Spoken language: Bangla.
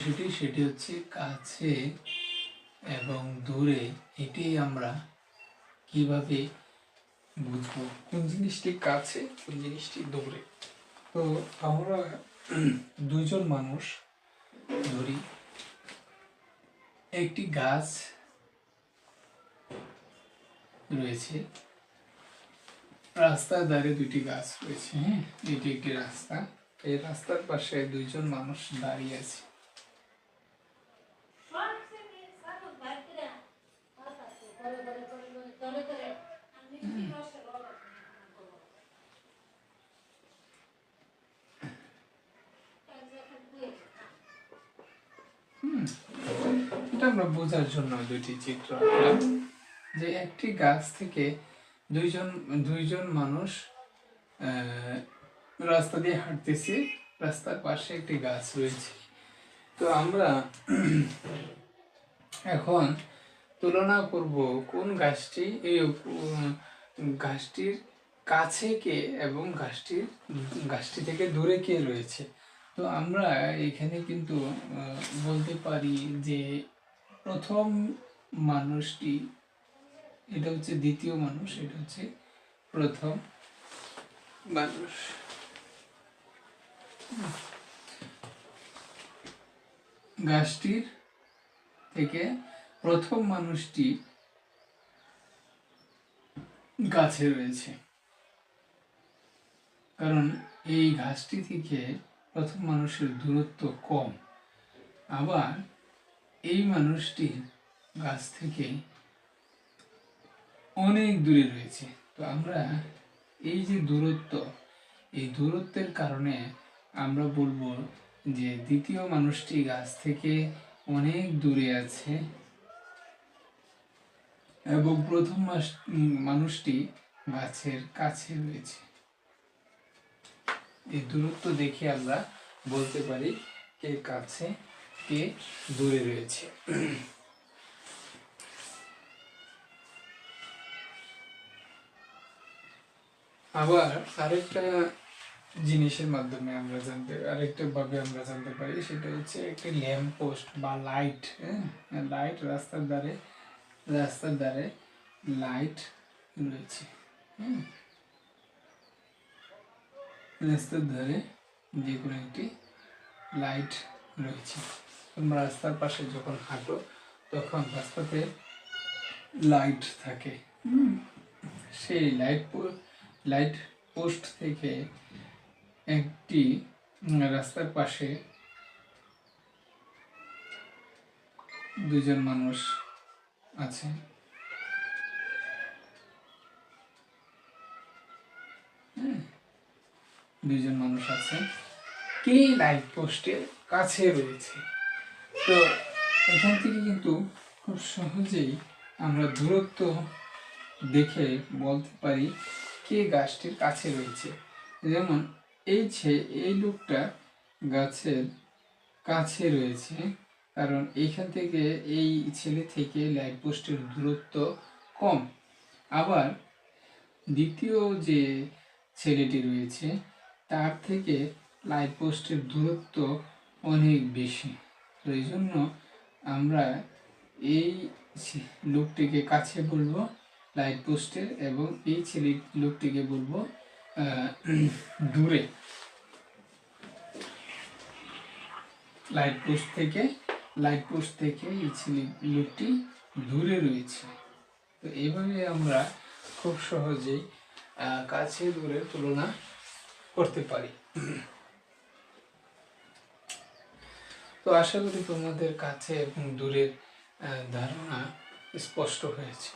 সেটি সেটি হচ্ছে কাছে এবং দূরে এটি আমরা কীভাবে বুঝব? কোন জিনিসটি কাছে, কোন জিনিসটি দূরে? তো আমরা দুইজন মানুষ ধরি। একটি গাছ রয়েছে। রাস্তার ধারে দুটি গাছ রয়েছে হ্যাঁ? এটি একটি রাস্তা। এই রাস্তার পাশে দুইজন মানুষ দাঁড়িয়ে আছে। এটা আমরা বোঝার জন্য দুইটি চিত্র আঁকলাম। যে একটি গাছ থেকে দুইজন দুইজন মানুষ রাস্তা দিয়ে হাঁটতেছে, রাস্তার পাশে একটি গাছ রয়েছে। তো আমরা এখন তুলনা করব কোন গাছটি এই গাছটির কাছে কে এবং গাছটির, গাছটি থেকে দূরে কে রয়েছে। তো আমরা এখানে কিন্তু বলতে পারি যে প্রথম মানুষটি, এটা হচ্ছে দ্বিতীয় মানুষ, এটা হচ্ছে প্রথম মানুষ। গাছটির থেকে প্রথম মানুষটি গাছে রয়েছে। কারণ এই গাছটি থেকে প্রথম মানুষের দূরত্ব কম। আবার এই মানুষটি গাছ থেকে অনেক দূরে রয়েছে। তো আমরা এই যে দূরত্ব, এই দূরত্বের কারণে আমরা বলব যে দ্বিতীয় মানুষটি গাছ থেকে অনেক দূরে আছে এবং প্রথম মানুষটি গাছের কাছে রয়েছে। এই দূরত্ব দেখে আমরা বলতে পারি কে কাছে কে? দূরে রয়েছে। আবার আরেকটা জিনিসের মাধ্যমে আমরা জানতে, আরেকটা ভাবে আমরা জানতে পারি, সেটা হচ্ছে একটি ল্যাম্প পোস্ট বা লাইট হ্যাঁ? লাইট রাস্তার ধারে রাস্তার ধারে লাইট রয়েছে হুম রাস্তার ধারে যে কোনো একটি লাইট রয়েছে। তোমরা রাস্তার পাশে যখন হাঁটো তখন রাস্তাতে লাইট থাকে। সেই লাইট লাইট পোস্ট থেকে একটি রাস্তার পাশে দুজন মানুষ আছে। দুজন মানুষ আছে। কে লাইট পোস্টের কাছে রয়েছে? তো এখান থেকে কিন্তু খুব সহজেই আমরা দূরত্ব দেখে বলতে পারি কে গাছটির কাছে রয়েছে। যেমন এই ছে, এই লোকটা গাছের কাছে রয়েছে, কারণ এইখান থেকে এই ছেলে থেকে লাইট দূরত্ব কম। আবার দ্বিতীয় যে ছেলেটি রয়েছে, তার থেকে লাইট পোস্টের দূরত্ব অনেক বেশি। তো এই জন্য আমরা এই লোকটিকে কাছে বলব লাইট পোস্টের এবং এই ছেলে লোকটিকে বলব দূরে। লাইট পোস্ট থেকে লাইট পোস্ট থেকে এই ছেলে লোকটি দূরে রয়েছে। তো এইভাবে আমরা খুব সহজেই কাছে দূরের তুলনা করতে পারি। তো আশা করি তোমাদের কাছে এবং দূরের ধারণা স্পষ্ট হয়েছে।